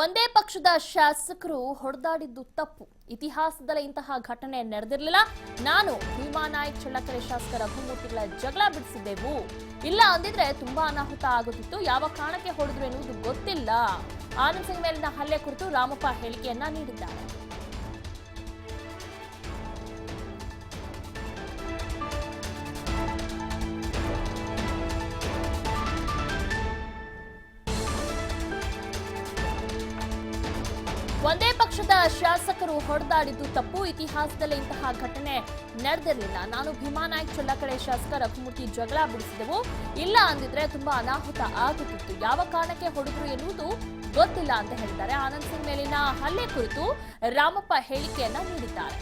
ಒಂದೇ ಪಕ್ಷದ ಶಾಸಕರು ಹೊಡೆದಾಡಿದ್ದು ತಪ್ಪು. ಇತಿಹಾಸದಲ್ಲಿ ಇಂತಹ ಘಟನೆ ನಡೆದಿರಲಿಲ್ಲ. ನಾನು ಭೀಮಾ ನಾಯಕ್, ಚಳ್ಳಕೆರೆ ಶಾಸಕ ರಘುಮೂರ್ತಿಗಳ ಜಗಳ ಬಿಡಿಸಿದ್ದೆವು. ಇಲ್ಲ ಅಂದಿದ್ರೆ ತುಂಬಾ ಅನಾಹುತ ಆಗುತ್ತಿತ್ತು. ಯಾವ ಕಾರಣಕ್ಕೆ ಹೊಡೆದ್ರು ಎನ್ನುವುದು ಗೊತ್ತಿಲ್ಲ. ಆನಂದ್ ಸಿಂಗ್ ಮೇಲಿನ ಹಲ್ಲೆ ಕುರಿತು ರಾಮಪ್ಪ ಹೇಳಿಕೆಯನ್ನ ನೀಡಿದ್ದಾರೆ. ಒಂದೇ ಪಕ್ಷದ ಶಾಸಕರು ಹೊಡೆದಾಡಿದ್ದು ತಪ್ಪು. ಇತಿಹಾಸದಲ್ಲಿ ಇಂತಹ ಘಟನೆ ನಡೆದಿರಲಿಲ್ಲ. ನಾನು ಭೀಮಾ ನಾಯ್ಕ ಚೊಲ್ಲಕಡೆ ಶಾಸಕ ರಘುಮೂರ್ತಿ ಜಗಳ ಬಿಡಿಸಿದೆವು. ಇಲ್ಲ ಅಂದಿದ್ರೆ ತುಂಬಾ ಅನಾಹುತ ಆಗುತ್ತಿತ್ತು. ಯಾವ ಕಾರಣಕ್ಕೆ ಹೊಡೆದ್ರು ಎನ್ನುವುದು ಗೊತ್ತಿಲ್ಲ ಅಂತ ಹೇಳಿದ್ದಾರೆ. ಆನಂದ್ ಸಿಂಗ್ ಮೇಲಿನ ಹಲ್ಲೆ ಕುರಿತು ರಾಮಪ್ಪ ಹೇಳಿಕೆಯನ್ನ ನೀಡಿದ್ದಾರೆ.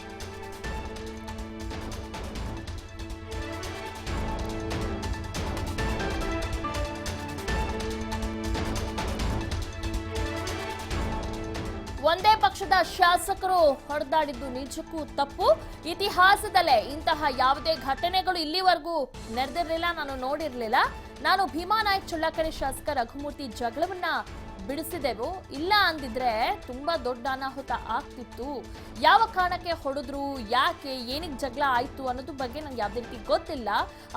ಒಂದೇ ಪಕ್ಷದ ಶಾಸಕರು ಹೊಡೆದಾಡಿದ್ದು ನಿಜಕ್ಕೂ ತಪ್ಪು. ಇತಿಹಾಸದಲ್ಲೇ ಇಂತಹ ಯಾವುದೇ ಘಟನೆಗಳು ಇಲ್ಲಿವರೆಗೂ ನಡೆದಿರಲಿಲ್ಲ, ನಾನು ನೋಡಿರಲಿಲ್ಲ. ನಾನು ಭೀಮಾ ನಾಯಕ್, ಚಳ್ಳಕೆರೆ ಶಾಸಕ ರಘುಮೂರ್ತಿ ಜಗಳವನ್ನ ಬಿಡಿಸಿದೆವು. ಇಲ್ಲ ಅಂದಿದ್ರೆ ತುಂಬಾ ದೊಡ್ಡ ಅನಾಹುತ ಆಗ್ತಿತ್ತು. ಯಾವ ಕಾರಣಕ್ಕೆ ಹೊಡೆದ್ರು, ಯಾಕೆ ಏನಿಗೆ ಜಗಳ ಆಯ್ತು ಅನ್ನೋದ್ರ ಬಗ್ಗೆ ನಂಗೆ ಯಾವುದೇ ರೀತಿ ಗೊತ್ತಿಲ್ಲ.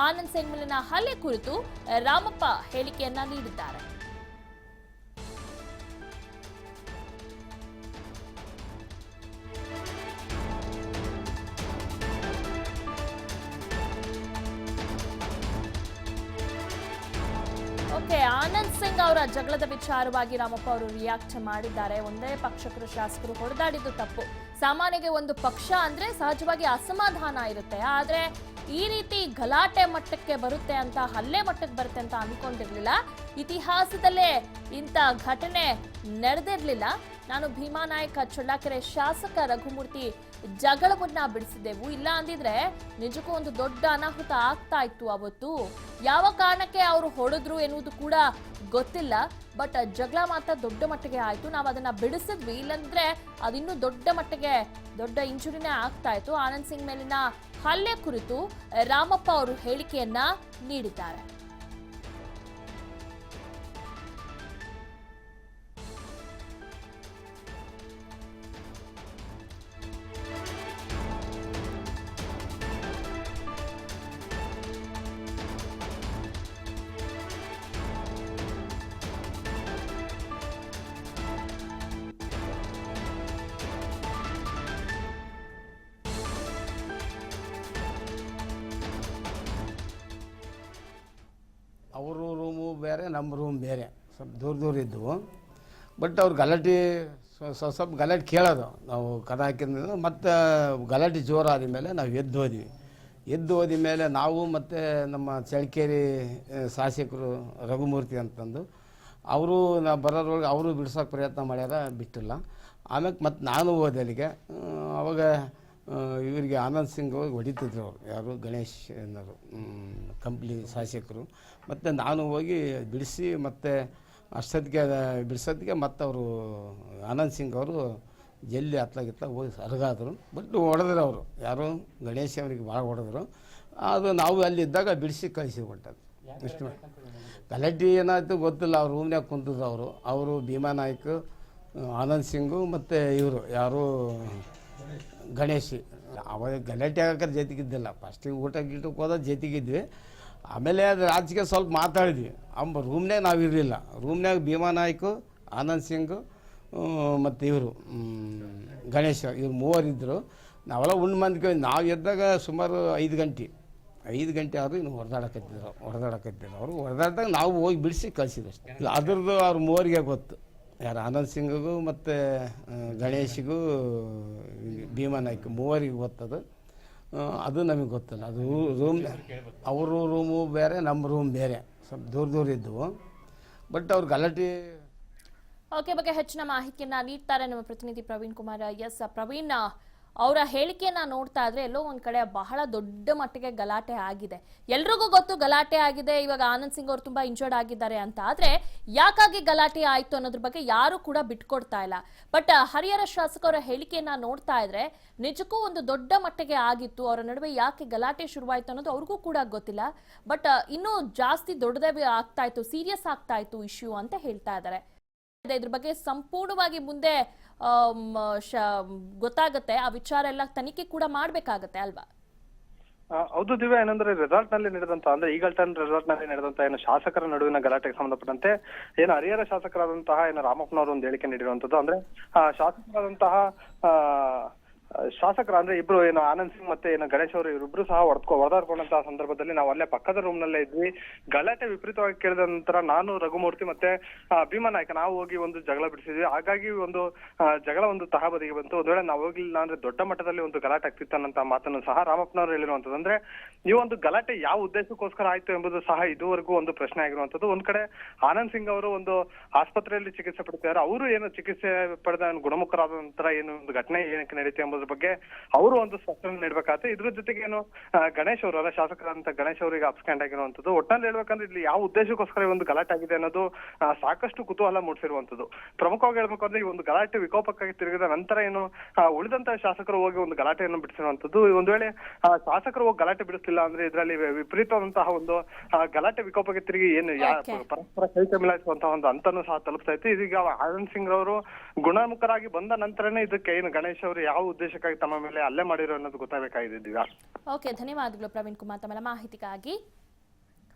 ಆನಂದ್ ಸಿಂಗ್ ಮೇಲಿನ ಹಲ್ಲೆ ಕುರಿತು ರಾಮಪ್ಪ ಹೇಳಿಕೆಯನ್ನ ನೀಡಿದ್ದಾರೆ. ಓಕೆ, ಆನಂದ್ ಸಿಂಗ್ ಅವರ ಜಗಳದ ವಿಚಾರವಾಗಿ ರಾಮಪ್ಪ ಅವರು ರಿಯಾಕ್ಟ್ ಮಾಡಿದ್ದಾರೆ. ಒಂದೇ ಪಕ್ಷಕರು ಶಾಸಕರು ಹೊಡೆದಾಡಿದ್ದು ತಪ್ಪು. ಸಾಮಾನ್ಯಗೆ ಒಂದು ಪಕ್ಷ ಅಂದ್ರೆ ಸಹಜವಾಗಿ ಅಸಮಾಧಾನ ಇರುತ್ತೆ. ಆದ್ರೆ ಈ ರೀತಿ ಗಲಾಟೆ ಮಟ್ಟಕ್ಕೆ ಬರುತ್ತೆ ಅಂತ, ಹಲ್ಲೆ ಮಟ್ಟಕ್ಕೆ ಬರುತ್ತೆ ಅಂತ ಅನ್ಕೊಂಡಿರ್ಲಿಲ್ಲ. ಇತಿಹಾಸದಲ್ಲೇ ಇಂಥ ಘಟನೆ ನಡೆದಿರ್ಲಿಲ್ಲ. ನಾನು ಭೀಮಾ ನಾಯಕ, ಚಳ್ಳಕೆರೆ ಶಾಸಕ ರಘುಮೂರ್ತಿ ಜಗಳವನ್ನ ಬಿಡಿಸಿದೆವು ಇಲ್ಲ ಅಂದಿದ್ರೆ ನಿಜಕ್ಕೂ ಒಂದು ದೊಡ್ಡ ಅನಾಹುತ ಆಗ್ತಾ ಇತ್ತು ಅವತ್ತು. ಯಾವ ಕಾರಣಕ್ಕೆ ಅವರು ಹೊಡೆದ್ರು ಎನ್ನುವುದು ಕೂಡ ಗೊತ್ತಿಲ್ಲ. ಬಟ್ ಜಗಳ ಮಾತ್ರ ದೊಡ್ಡ ಮಟ್ಟಿಗೆ ಆಯ್ತು. ನಾವು ಅದನ್ನ ಬಿಡಿಸಿದ್ವಿ. ಇಲ್ಲಂದ್ರೆ ಅದಿನ್ನೂ ದೊಡ್ಡ ಮಟ್ಟಿಗೆ ದೊಡ್ಡ ಇಂಜುರಿನೇ ಆಗ್ತಾ ಇತ್ತು. ಆನಂದ್ ಸಿಂಗ್ ಮೇಲಿನ ಹಲ್ಲೆ ಕುರಿತು ರಾಮಪ್ಪ ಅವರು ಹೇಳಿಕೆಯನ್ನ ನೀಡಿದ್ದಾರೆ. ಬೇರೆ, ನಮ್ಮ ರೂಮ್ ಬೇರೆ. ಸ್ವಲ್ಪ ದೂರ ದೂರ ಇದ್ದವು. ಬಟ್ ಅವ್ರು ಗಲಾಟೆ ಸ್ವ- ಸ್ವ- ಸ್ವಲ್ಪ ಗಲಾಟೆ ಕೇಳೋದು. ನಾವು ಕದ ಹಾಕಿದ ಮತ್ತು ಗಲಾಟೆ ಜೋರಾದ ಮೇಲೆ ನಾವು ಎದ್ದು ಹೋದ್ವಿ. ಎದ್ದು ಹೋದ ಮೇಲೆ ನಾವು ಮತ್ತು ನಮ್ಮ ಚಳ್ಳಕೆರೆ ಶಾಸಕರು ರಘುಮೂರ್ತಿ ಅಂತಂದು, ಅವರು ನಾವು ಬರೋದ್ರೊಳಗೆ ಅವರು ಬಿಡ್ಸೋಕೆ ಪ್ರಯತ್ನ ಮಾಡ್ಯಾರ, ಬಿಟ್ಟಿಲ್ಲ. ಆಮೇಲೆ ಮತ್ತು ನಾನು ಹೋದೆ ಅಲ್ಲಿಗೆ. ಅವಾಗ ಇವರಿಗೆ ಆನಂದ್ ಸಿಂಗ್ ಅವ್ರಿಗೆ ಹೊಡಿತಿದ್ರು ಅವರು. ಯಾರು? ಗಣೇಶ್ ಅನ್ನೋರು ಕಂಪ್ಲಿ ಶಾಸಕರು. ಮತ್ತು ನಾನು ಹೋಗಿ ಬಿಡಿಸಿ ಮತ್ತು ಅಷ್ಟೊತ್ತಿಗೆ ಬಿಡಿಸೋದಕ್ಕೆ ಮತ್ತು ಅವರು ಆನಂದ್ ಸಿಂಗ್ ಅವರು ಜಲ್ಲಿ ಹತ್ಲಾಗಿತ್ಲ ಹೋಗಿ ಹರಗಾದ್ರು ಬಟ್ ಹೊಡೆದ್ರು ಅವರು. ಯಾರು? ಗಣೇಶ್ ಅವರಿಗೆ ಭಾಳ ಹೊಡೆದ್ರು. ಅದು ನಾವು ಅಲ್ಲಿದ್ದಾಗ ಬಿಡಿಸಿ ಕಳಿಸಿ ಕೊಟ್ಟದ್ದು. ಇಷ್ಟು ಏನಾಯ್ತು ಗೊತ್ತಿಲ್ಲ. ಅವ್ರ ರೂಮ್ನಾಗ ಕುಂತಿದ್ರು ಅವರು. ಅವರು ಭೀಮಾ ನಾಯ್ಕ, ಆನಂದ್ ಸಿಂಗು ಮತ್ತು ಇವರು. ಯಾರು? ಗಣೇಶ್. ಅವಾಗ ಗಲಾಟೆ ಆಗಕ್ಕೆ ಜೊತೆಗಿದ್ದಿಲ್ಲ. ಫಸ್ಟಿಗೆ ಊಟ ಗೀಟಕ್ಕೆ ಹೋದ ಜೊತೆಗಿದ್ವಿ. ಆಮೇಲೆ ಅದು ರಾಜಕೀಯ ಸ್ವಲ್ಪ ಮಾತಾಡಿದ್ವಿ. ಅಂಬ ರೂಮ್ನಾಗ ನಾವು ಇರಲಿಲ್ಲ. ರೂಮ್ನಾಗ ಭೀಮಾ ನಾಯ್ಕು, ಆನಂದ್ ಸಿಂಗು ಮತ್ತು ಇವರು ಗಣೇಶ ಇವ್ರು ಮೂವರಿದ್ದರು ನಾವೆಲ್ಲ ಉಣ್ಣು ಮಂದಿ ನಾವು ಎದ್ದಾಗ ಸುಮಾರು ಐದು ಗಂಟೆ. ಐದು ಗಂಟೆ ಆದರೂ ಇನ್ನು ಹೊಡೆದಾಡಕತ್ತಿದ್ರು ಹೊಡೆದಾಡಕತ್ತಿದ್ರು ಅವರು ಹೊಡೆದಾಡ್ದಾಗ ನಾವು ಹೋಗಿ ಬಿಡಿಸಿ ಕಳಿಸಿದ್ರು ಅಷ್ಟೇ. ಅದ್ರದ್ದು ಅವ್ರ ಮೂವರಿಗೆ ಗೊತ್ತು. ಯಾರು ಆನಂದ್ ಸಿಂಗಿಗೂ ಮತ್ತು ಗಣೇಶಿಗೂ ಭೀಮಾ ನಾಯ್ಕ ಮೂವರಿಗೆ ಗೊತ್ತದು. ಅದು ನಮಗೆ ಗೊತ್ತಿಲ್ಲ ಅದು ರೂಮ್ ಅವರು ರೂಮು ಬೇರೆ ನಮ್ಮ ರೂಮ್ ಬೇರೆ. ಸ್ವಲ್ಪ ದೂರ ದೂರ ಇದ್ದವು. ಬಟ್ ಅವ್ರ ಗಲಾಟೆ ಓಕೆ ಬಗ್ಗೆ ಹೆಚ್ಚಿನ ಮಾಹಿತಿಯನ್ನ ನೀಡ್ತಾರೆ ನಮ್ಮ ಪ್ರತಿನಿಧಿ ಪ್ರವೀಣ್ ಕುಮಾರ್. ಎಸ್ ಪ್ರವೀಣ್ ಅವರ ಹೇಳಿಕೆಯನ್ನ ನೋಡ್ತಾ ಇದ್ರೆ ಎಲ್ಲೋ ಒಂದ್ ಕಡೆ ಬಹಳ ದೊಡ್ಡ ಮಟ್ಟಿಗೆ ಗಲಾಟೆ ಆಗಿದೆ. ಎಲ್ರಿಗೂ ಗೊತ್ತು ಗಲಾಟೆ ಆಗಿದೆ, ಇವಾಗ ಆನಂದ್ ಸಿಂಗ್ ಅವರು ತುಂಬಾ ಇಂಜರ್ಡ್ ಆಗಿದ್ದಾರೆ ಅಂತ. ಆದ್ರೆ ಯಾಕಾಗಿ ಗಲಾಟೆ ಆಯ್ತು ಅನ್ನೋದ್ರ ಬಗ್ಗೆ ಯಾರು ಕೂಡ ಬಿಟ್ಕೊಡ್ತಾ ಇಲ್ಲ. ಬಟ್ ಹರಿಹರ ಶಾಸಕರ ಹೇಳಿಕೆಯನ್ನ ನೋಡ್ತಾ ಇದ್ರೆ ನಿಜಕ್ಕೂ ಒಂದು ದೊಡ್ಡ ಮಟ್ಟಿಗೆ ಆಗಿತ್ತು, ಅವರ ನಡುವೆ ಯಾಕೆ ಗಲಾಟೆ ಶುರುವಾಯ್ತು ಅನ್ನೋದು ಅವ್ರಿಗೂ ಕೂಡ ಗೊತ್ತಿಲ್ಲ. ಬಟ್ ಇನ್ನೂ ಜಾಸ್ತಿ ದೊಡ್ಡದೇ ಆಗ್ತಾ ಇತ್ತು ಸೀರಿಯಸ್ ಆಗ್ತಾ ಇತ್ತು ಇಶ್ಯೂ ಅಂತ ಹೇಳ್ತಾ ಇದ್ದಾರೆ. ಇದೆ ಇದ್ರ ಬಗ್ಗೆ ಸಂಪೂರ್ಣವಾಗಿ ಮುಂದೆ ಗೊತ್ತಾಗುತ್ತೆ. ಆ ವಿಚಾರ ಎಲ್ಲ ತನಿಖೆ ಕೂಡ ಮಾಡ್ಬೇಕಾಗತ್ತೆ ಅಲ್ವಾ? ಹೌದು ದಿವ್ಯ. ಏನಂದ್ರೆ ರೆಸಾರ್ಟ್ನಲ್ಲಿ ನಡೆದಂತ, ಅಂದ್ರೆ ಈಗಲ್ಟನ್ ರೆಸಾರ್ಟ್ನಲ್ಲಿ ನಡೆದಂತ ಏನು ಶಾಸಕರ ನಡುವಿನ ಗಲಾಟೆಗೆ ಸಂಬಂಧಪಟ್ಟಂತೆ ಏನು ಹರಿಹರ ಶಾಸಕರಾದಂತಹ ಏನು ರಾಮಪ್ಪನವರು ಒಂದು ಹೇಳಿಕೆ ನೀಡಿರುವಂತದ್ದು ಅಂದ್ರೆ ಶಾಸಕರಾದಂತಹ ಶಾಸಕರ ಅಂದ್ರೆ ಇಬ್ರು ಏನು ಆನಂದ್ ಸಿಂಗ್ ಮತ್ತೆ ಏನು ಗಣೇಶ್ ಅವರು ಇವರಿಬ್ರು ಸಹ ಹೊಡ್ಕೊ ಹೊಡೆದಾಡ್ಕೊಂಡಂತಹ ಸಂದರ್ಭದಲ್ಲಿ ನಾವು ಅಲ್ಲೇ ಪಕ್ಕದ ರೂಮ್ ನಲ್ಲೇ ಇದ್ವಿ. ಗಲಾಟೆ ವಿಪರೀತವಾಗಿ ಕೇಳಿದ ನಂತರ ನಾನು, ರಘುಮೂರ್ತಿ ಮತ್ತೆ ಭೀಮಾ ನಾಯ್ಕ ನಾವು ಹೋಗಿ ಒಂದು ಜಗಳ ಬಿಡಿಸಿದ್ವಿ. ಹಾಗಾಗಿ ಒಂದು ಜಗಳ ಒಂದು ತಹಬದಿಗೆ ಬಂತು. ಒಂದ್ ವೇಳೆ ನಾವು ಹೋಗ್ಲಿಲ್ಲ ಅಂದ್ರೆ ದೊಡ್ಡ ಮಟ್ಟದಲ್ಲಿ ಒಂದು ಗಲಾಟೆ ಆಗ್ತಿತ್ತು ಅನ್ನಂತ ಮಾತನ್ನು ಸಹ ರಾಮಪ್ಪನವರು ಹೇಳಿರುವಂತದ್ದು ಅಂದ್ರೆ ಈ ಒಂದು ಗಲಾಟೆ ಯಾವ ಉದ್ದೇಶಕ್ಕೋಸ್ಕರ ಆಯ್ತು ಎಂಬುದು ಸಹ ಇದುವರೆಗೂ ಒಂದು ಪ್ರಶ್ನೆ ಆಗಿರುವಂತದ್ದು. ಒಂದ್ ಕಡೆ ಆನಂದ್ ಸಿಂಗ್ ಅವರು ಒಂದು ಆಸ್ಪತ್ರೆಯಲ್ಲಿ ಚಿಕಿತ್ಸೆ ಪಡ್ತಿದ್ದಾರೆ ಅವರು ಏನು ಚಿಕಿತ್ಸೆ ಪಡೆದ ಗುಣಮುಖರಾದ ನಂತರ ಏನು ಒಂದು ಘಟನೆ ಏನಕ್ಕೆ ನಡೀತೆ ಎಂಬುದ್ರ ಬಗ್ಗೆ ಅವರು ಒಂದು ಸ್ಪಷ್ಟನೆ ನೀಡಬೇಕಾಗುತ್ತೆ. ಇದ್ರ ಜೊತೆಗೆ ಏನು ಗಣೇಶ್ ಅವರು ಅಲ್ಲ ಶಾಸಕರಂತ ಗಣೇಶ್ ಅವರಿಗೆ ಅಬ್ಸ್ಕ್ಯಾಂಡ್ ಆಗಿರುವಂತದ್ದು ಒಟ್ಟಿನಲ್ಲಿ ಹೇಳ್ಬೇಕಂದ್ರೆ ಇಲ್ಲಿ ಯಾವ ಉದ್ದೇಶಕ್ಕೋಸ್ಕರ ಈ ಒಂದು ಗಲಾಟೆ ಆಗಿದೆ ಅನ್ನೋದು ಸಾಕಷ್ಟು ಕುತೂಹಲ ಮೂಡಿಸಿರುವಂತದ್ದು ಪ್ರಮುಖವಾಗಿ ಹೇಳ್ಬೇಕು ಅಂದ್ರೆ ಈ ಒಂದು ಗಲಾಟೆ ವಿಕೋಪಕ್ಕಾಗಿ ತಿರುಗಿದ ನಂತರ ಏನು ಉಳಿದಂತ ಶಾಸಕರು ಹೋಗಿ ಒಂದು ಗಲಾಟೆಯನ್ನು ಬಿಡಿಸಿರುವಂತದ್ದು ಒಂದು ವೇಳೆ ಆ, ಶಾಸಕರು ಹೋಗಿ ಗಲಾಟೆ ಬಿಡಿಸಲಿಲ್ಲ ಅಂದ್ರೆ ಇದರಲ್ಲಿ ವಿಪರೀತವಾದಂತಹ ಒಂದು ಗಲಾಟೆ ವಿಕೋಪಕ್ಕೆ ತಿರುಗಿ ಏನು ಪರಸ್ಪರ ಕೈ ಕಮಿಲಾಯಿಸುವಂತಹ ಒಂದು ಅಂತನೂ ಸಹ ತಲುಪ್ತಾ ಇತ್ತು. ಇದೀಗ ಆನಂದ್ ಸಿಂಗ್ ಅವರು ಗುಣಮುಖರಾಗಿ ಬಂದ ನಂತರನೇ ಇದಕ್ಕೆ ಏನು ಗಣೇಶ್ ಅವರು ಯಾವ ಉದ್ದೇಶಕ್ಕಾಗಿ ತಮ್ಮ ಮೇಲೆ ಹಲ್ಲೆ ಮಾಡಿರೋ ಅನ್ನೋದು ಗೊತ್ತಾಗಬೇಕಾಗಿದ್ದೀವಿ ಓಕೆ ಧನ್ಯವಾದಗಳು ಪ್ರವೀಣ್ ಕುಮಾರ್ ತಮ್ಮ ಮಾಹಿತಿಗಾಗಿ.